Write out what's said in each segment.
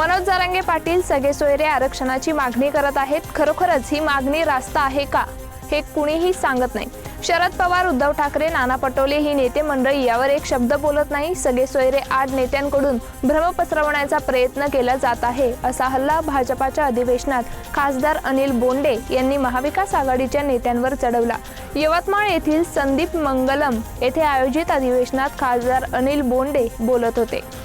मनोज जरांगे पाटील सगळे सोयरे आरक्षणाची मागणी करत आहेत. खरोखरच ही मागणी रास्त आहे का? हे कुणीही सांगत नाही. शरद पवार उद्धव ठाकरे नाना पटोले ही नेते मंडळी यावर एक शब्द बोलत नाही. सगळे सोयरे आठ नेत्यांकडून भ्रम पसरवण्याचा प्रयत्न केला जात आहे असा हल्ला भाजपाच्या अधिवेशनात खासदार अनिल बोंडे यांनी महाविकास आघाडीच्या नेत्यांवर चढवला. यवतमाळ येथील संदीप मंगलम येथे आयोजित अधिवेशनात खासदार अनिल बोंडे बोलत होते.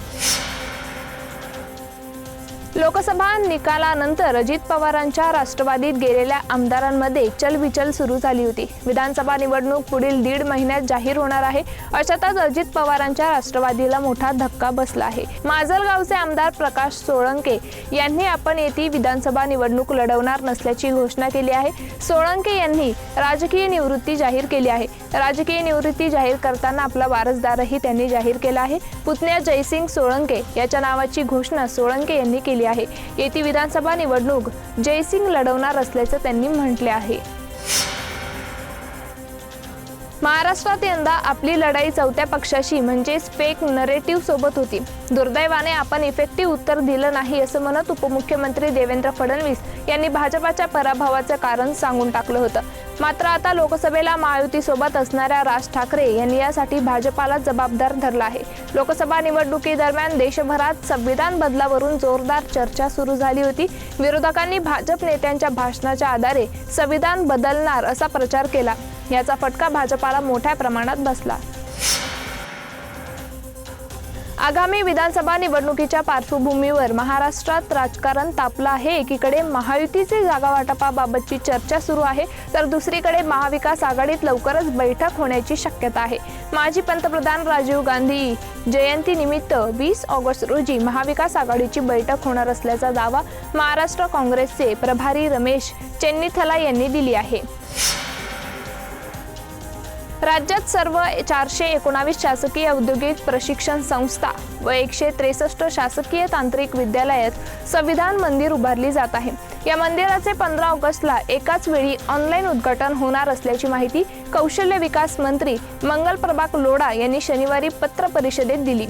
लोकसभा निकालानंतर अजित पवारांच्या राष्ट्रवादीत गेलेल्या आमदारांमध्ये चलबिचल सुरू झाली होती. विधानसभा निवडणूक पुढील दीड महिन्यात जाहीर होणार आहे. अशातच अजित पवारांच्या राष्ट्रवादीला मोठा धक्का बसला आहे. माजलगावचे आमदार प्रकाश सोळंके यांनी आपण येथे विधानसभा निवडणूक लढवणार नसल्याची घोषणा केली आहे. सोळंके यांनी राजकीय निवृत्ती जाहीर केली आहे. राजकीय निवृत्ती जाहीर करताना आपला वारसदारही त्यांनी जाहीर केला आहे. पुतण्या जयसिंग सोळंके याच्या नावाची घोषणा सोळंके यांनी केली आहे. येथे विधानसभा निवडणूक जयसिंग लढवणार असल्याचं त्यांनी म्हटले आहे. महाराष्ट्रात यंदा आपली लढाई चौथ्या पक्षाशी म्हणजेच फेक नरेटिव्ह सोबत होती. दुर्दैवाने आपण इफेक्टिव्ह उत्तर दिलं नाही असं म्हणत उपमुख्यमंत्री देवेंद्र फडणवीस यांनी भाजपाच्या पराभवाचं कारण सांगून टाकलं होतं. मात्र आता लोकसभेला महायुतीसोबत असणाऱ्या राज ठाकरे यांनी यासाठी भाजपाला जबाबदार धरला आहे. लोकसभा निवडणुकीदरम्यान देशभरात संविधान बदलावरून जोरदार चर्चा सुरू झाली होती. विरोधकांनी भाजप नेत्यांच्या भाषणाच्या आधारे संविधान बदलणार असा प्रचार केला. याचा फटका भाजपाला मोठ्या प्रमाणात बसला. आगामी विधानसभा निवडणुकीच्या पार्श्वभूमीवर महाराष्ट्रात राजकारण तापलं आहे. एकीकडे महायुतीचे जागा वाटपाबाबतची चर्चा सुरू आहे तर दुसरीकडे महाविकास आघाडीत लवकरच बैठक होण्याची शक्यता आहे. माजी पंतप्रधान राजीव गांधी जयंतीनिमित्त वीस ऑगस्ट रोजी महाविकास आघाडीची बैठक होणार असल्याचा दावा महाराष्ट्र काँग्रेसचे प्रभारी रमेश चेन्नीथला यांनी दिली आहे. राज्यात सर्व चारशे एकोणावीस शासकीय औद्योगिक प्रशिक्षण संस्था व एकशे त्रेसष्ट शासकीय तांत्रिक विद्यालयात संविधान मंदिर उभारली जात आहे. या मंदिराचे पंधरा ऑगस्टला एकाच वेळी ऑनलाईन उद्घाटन होणार असल्याची माहिती कौशल्य विकास मंत्री मंगल प्रभाक लोढा यांनी शनिवारी पत्र परिषदेत दिली.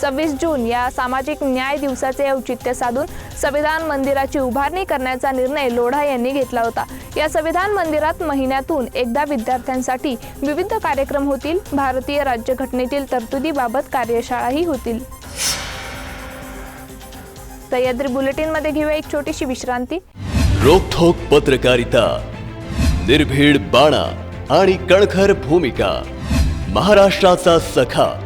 सव्वीस जून या सामाजिक न्याय दिवसाचे औचित्य साधून संविधान मंदिराची उभारणी करण्याचा निर्णय लोढा यांनी घेतला होता. या संविधान मंदिरात महिन्यातून एकदा विद्यार्थ्यांसाठी विविध कार्यक्रम होतील. भारतीय राज्यघटनेतील तरतुदीबाबत कार्यशाळाही होतील. सह्याद्री बुलेटिनमध्ये घेऊया एक छोटीशी विश्रांती. रोखोक पत्रकारिता निर्भीड बाणा आणि कणखर भूमिका महाराष्ट्राचा सखा.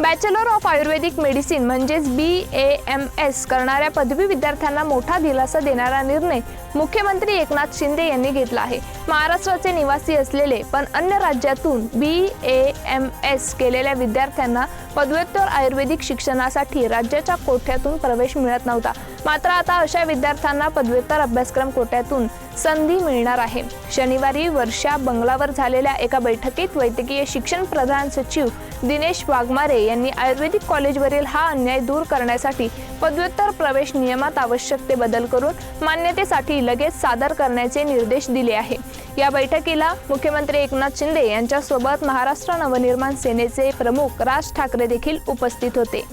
बॅचलर ऑफ आयुर्वेदिक मेडिसिन म्हणजेच बी ए एम एस करणाऱ्या पदवी विद्यार्थ्यांना मोठा दिलासा देणारा निर्णय मुख्यमंत्री एकनाथ शिंदे यांनी घेतला आहे. महाराष्ट्राचे निवासी असलेले पण अन्य राज्यातून बी ए एम एस केलेल्या विद्यार्थ्यांना पदव्युत्तर आयुर्वेदिक शिक्षणासाठी राज्याच्या कोठ्यातून प्रवेश मिळत नव्हता. मात्र आता अशा विद्यार्थ्यांना पदव्युत्तर अभ्यासक्रम कोट्यातून संधी मिळणार आहे. शनिवारी वर्षा बंगलावर झालेल्या एका बैठकीत वैद्यकीय शिक्षण प्रधान सचिव दिनेश वाघमारे यांनी आयुर्वेदिक कॉलेजवरील हा अन्याय दूर करण्यासाठी पदव्युत्तर प्रवेश नियमात आवश्यक ते बदल करून मान्यतेसाठी लगेच सादर करण्याचे निर्देश दिले आहे. या बैठकीला मुख्यमंत्री एकनाथ शिंदे यांच्यासोबत महाराष्ट्र नवनिर्माण सेनेचे प्रमुख राज ठाकरे देखील उपस्थित होते.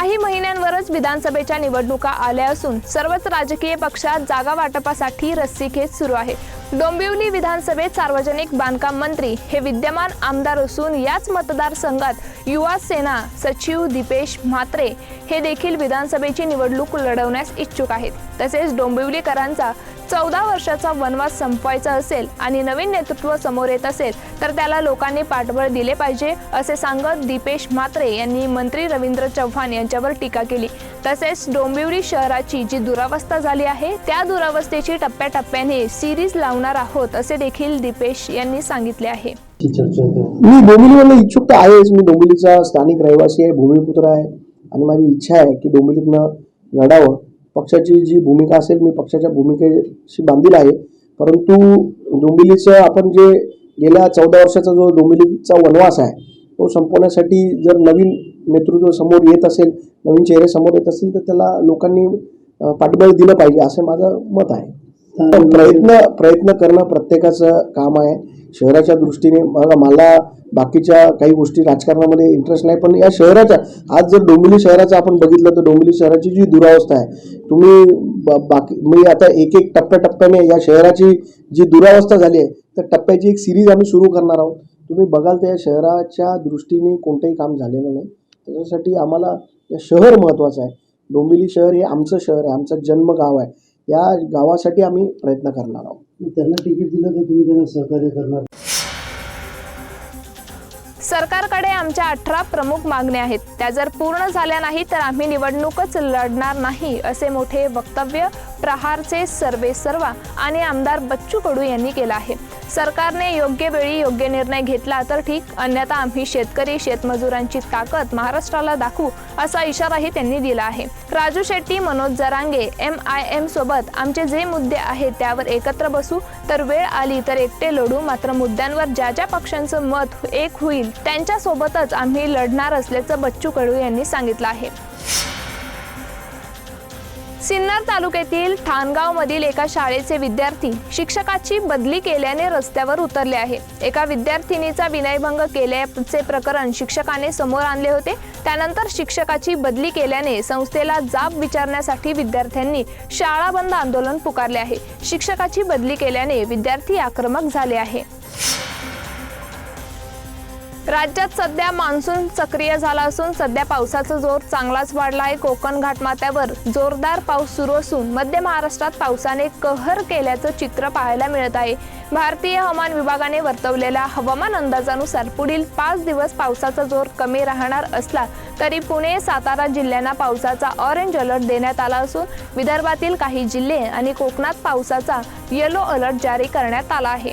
काही महिन्यांवरच विधानसभेच्या निवडणुका आल्या असून सर्वच राजकीय पक्षात जागा वाटपासाठी रस्सीखेच सुरू आहे. डोंबिवली विधानसभेत सार्वजनिक बांधकाम मंत्री हे विद्यमान आमदार असून याच मतदारसंघात युवा सेना सचिव दीपेश म्हात्रे हे देखील विधानसभेची निवडणूक लढवण्यास इच्छुक आहेत. तसेच डोंबिवलीकरांचा चौदा वर्षाचा वनवास संपवायचा असेल आणि नवीन नेतृत्व समोर येत असेल तर त्याला लोकांनी पाठबळ दिले पाहिजे असे सांगत दीपेश म्हात्रे यांनी मंत्री रवींद्र चव्हाण यांच्यावर टीका केली. तसेच डोंबिवली शहराची जी दुरावस्था झाली आहे त्या दुरावस्थेची टप्प्याटप्प्याने सिरीज लावणार आहोत असे देखील दीपेश यांनी सांगितले आहे. मी डोंबिवलीमधला इच्छुक तर आहेच. मी डोंबिवलीचा स्थानिक रहिवासी आहे भूमिपुत्र आहे. आणि माझी इच्छा आहे की डोंबिवलीतनं लढावं. पक्षाची जी भूमिका असेल मी पक्षाच्या भूमिकेशी बांधील आहे. परंतु डोंबिवलीचं आपण जे गेल्या चौदा वर्षाचा जो डोंबिवलीचा वनवास आहे तो संपवण्यासाठी जर नवीन नेतृत्व समोर येत असेल नवीन चेहरे समोर येत असतील तर त्याला लोकांनी पाठबळ दिलं पाहिजे असं माझं मत आहे. प्रयत्न प्रयत्न करणं प्रत्येकाचं काम आहे. शहराच्या दृष्टीने बघा मला बाकीच्या काही गोष्टी राजकारणामध्ये इंटरेस्ट नाही पण या शहराच्या आज जर डोंबिवली शहराचं आपण बघितलं तर डोंबिवली शहराची जी दुरावस्था आहे तुम्ही बाकी मी आता एक एक टप्प्याटप्प्याने या शहराची जी दुरावस्था झाली आहे त्या टप्प्याची एक सिरीज आम्ही सुरू करणार आहोत. तुम्ही बघाल तर या शहराच्या दृष्टीने कोणतंही काम झालेलं नाही. त्याच्यासाठी आम्हाला या शहर महत्त्वाचं आहे. डोंबिवली शहर हे आमचं शहर आहे आमचं जन्मगाव आहे. या गावासाठी आम्ही प्रयत्न करणार आहोत. त्यांना तिकीट दिलं तर तुम्ही त्यांना सहकार्य करणार. सरकारकडे आमच्या अठरा प्रमुख मागण्या आहेत. त्या जर पूर्ण झाल्या नाही तर आम्ही निवडणूकच लढणार नाही असे मोठे वक्तव्य प्रहारचे सर्वे सर्वा आणि आमदार बच्चू कडू यांनी केलं आहे. सरकारने योग्य वेळी योग्य निर्णय घेतला तर ठीक अन्यथा आम्ही शेतकरी शेतमजुरांची ताकद महाराष्ट्राला दाखवू असा इशाराही त्यांनी दिला आहे. Raju Shetti Manoj Jarange M I M सोबत आमचे जे मुद्दे आहेत त्यावर एकत्र बसू. तर वेळ आली तर एकटे लढू. मात्र मुद्द्यांवर ज्या ज्या पक्षांचं मत एक होईल त्यांच्यासोबतच आम्ही लढणार असल्याचं बच्चू कडू यांनी सांगितलं आहे. सिन्नर तालुक्यातील ठाणगाव मधील एका शाळेचे विद्यार्थी शिक्षकाची बदली केल्याने रस्त्यावर उतरले आहे. एका विद्यार्थिनीचा विनयभंग केल्याचे प्रकरण शिक्षकाने समोर आणले होते. त्यानंतर शिक्षकाची बदली केल्याने संस्थेला जाब विचारण्यासाठी विद्यार्थ्यांनी शाळा बंद आंदोलन पुकारले आहे. शिक्षकाची बदली केल्याने विद्यार्थी आक्रमक झाले आहे. राज्यात सध्या मान्सून सक्रिय झाला असून सध्या पावसाचा जोर चांगलाच वाढला आहे. कोकण घाटमाथ्यावर जोरदार पाऊस सुरू असून मध्य महाराष्ट्रात पावसाने कहर केल्याचं चित्र पाहायला मिळत आहे. भारतीय हवामान विभागाने वर्तवलेल्या हवामान अंदाजानुसार पुढील पाच दिवस पावसाचा जोर कमी राहणार असला तरी पुणे सातारा जिल्ह्यांना पावसाचा ऑरेंज अलर्ट देण्यात आला असून विदर्भातील काही जिल्हे आणि कोकणात पावसाचा येलो अलर्ट जारी करण्यात आला आहे.